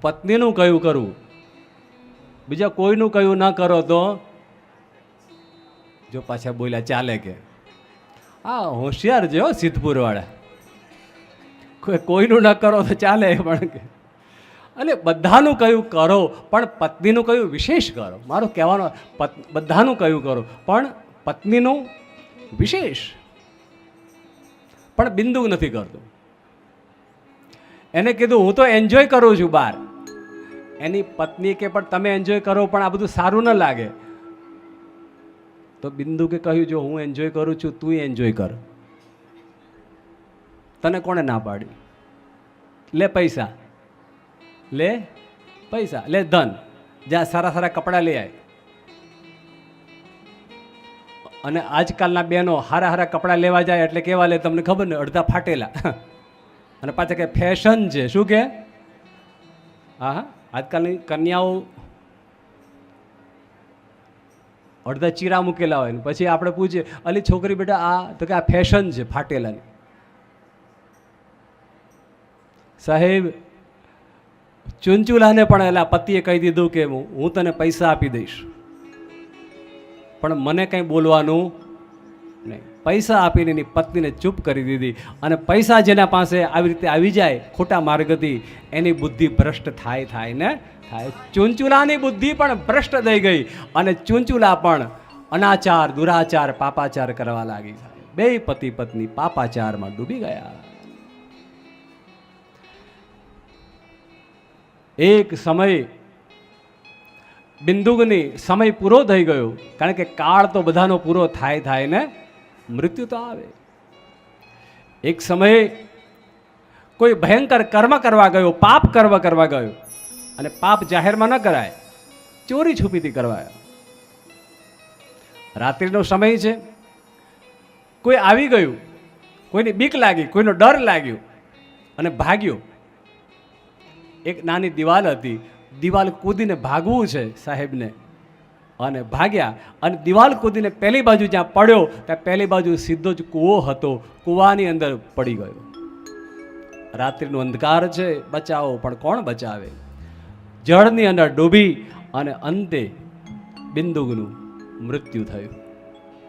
પત્નીનું કયું કરવું બીજા કોઈનું કયું ન કરો તો? જો પાછા બોલ્યા ચાલે કે. હા હોશિયાર છે હો સિદ્ધપુરવાળા. કોઈ કોઈનું ન કરો તો ચાલે પણ કે. અને બધાનું કયું કરો, પણ પત્નીનું કયું વિશેષ કરો? મારું કહેવાનો બધાનું કયું કરો, પણ પત્નીનું વિશેષ. પણ બિંદુ નથી કરતું. એને કીધું, હું તો એન્જોય કરું છું બહાર એની પત્ની કે, પણ તમે એન્જોય કરો, પણ આ બધું સારું ન લાગે. તો બિંદુ કે કહ્યું, જો હું એન્જોય કરું છું, તું એન્જોય કર. તને કોણે ના પાડી લે પૈસા. લે પૈસા. લે ધન. જ્યાં સારા સારા કપડાં લઈ આવે અને આજકાલના બહેનો હારા હારા કપડાં લેવા જાય એટલે કેવા લે, તમને ખબર ને, અડધા ફાટેલા. અને પાછા કે ફેશન છે. શું કે? હા હા. આજકાલની કન્યાઓ અડધા ચીરા મૂકેલા હોય ને, પછી આપણે પૂછીએ, અલી છોકરી બેટા, આ તો કે આ ફેશન છે, ફાટેલાની. સાહેબ, ચુંચુલાને પણ એલા પતિએ કહી દીધું કે હું હું તને પૈસા આપી દઈશ. પણ મને કંઈ બોલવાનું નહીં પૈસા આપીને એની પત્નીને ચૂપ કરી દીધી. અને પૈસા જેના પાસે આવી રીતે આવી જાય, ખોટા માર્ગથી એની બુદ્ધિ ભ્રષ્ટ થાય થાય ને થાય. ચૂંચુલાની બુદ્ધિ પણ ભ્રષ્ટ થઈ ગઈ અને ચૂંચુલા પણ અનાચાર, દુરાચાર, પાપાચાર કરવા લાગી બે પતિ પત્ની પાપાચારમાં ડૂબી ગયા. એક સમય બિંદુગની સમય પૂરો થઈ ગયો. કારણ કે કાળ તો બધાનો પૂરો થાય થાય ને મૃત્યુ તો આવે. એક સમયે કોઈ ભયંકર કર્મ કરવા ગયો, પાપ કર્મ કરવા ગયો, અને પાપ જાહેરમાં ન કરાય, ચોરી છુપીથી કરવાય. રાત્રિનો સમય છે. કોઈ આવી ગયું, કોઈની બીક લાગી, કોઈનો ડર લાગ્યો, અને ભાગ્યો. એક નાની દિવાલ હતી. દિવાલ કૂદીને ભાગવું છે સાહેબને. અને ભાગ્યા અને દિવાલ કૂદીને પહેલી બાજુ જ્યાં પડ્યો, ત્યાં પહેલી બાજુ સીધો જ કૂવો હતો. કૂવાની અંદર પડી ગયો. રાત્રિનો અંધકાર છે, બચાવો, પણ કોણ બચાવે? જળની અંદર ડૂબી અને અંતે બિંદુગનું મૃત્યુ થયું.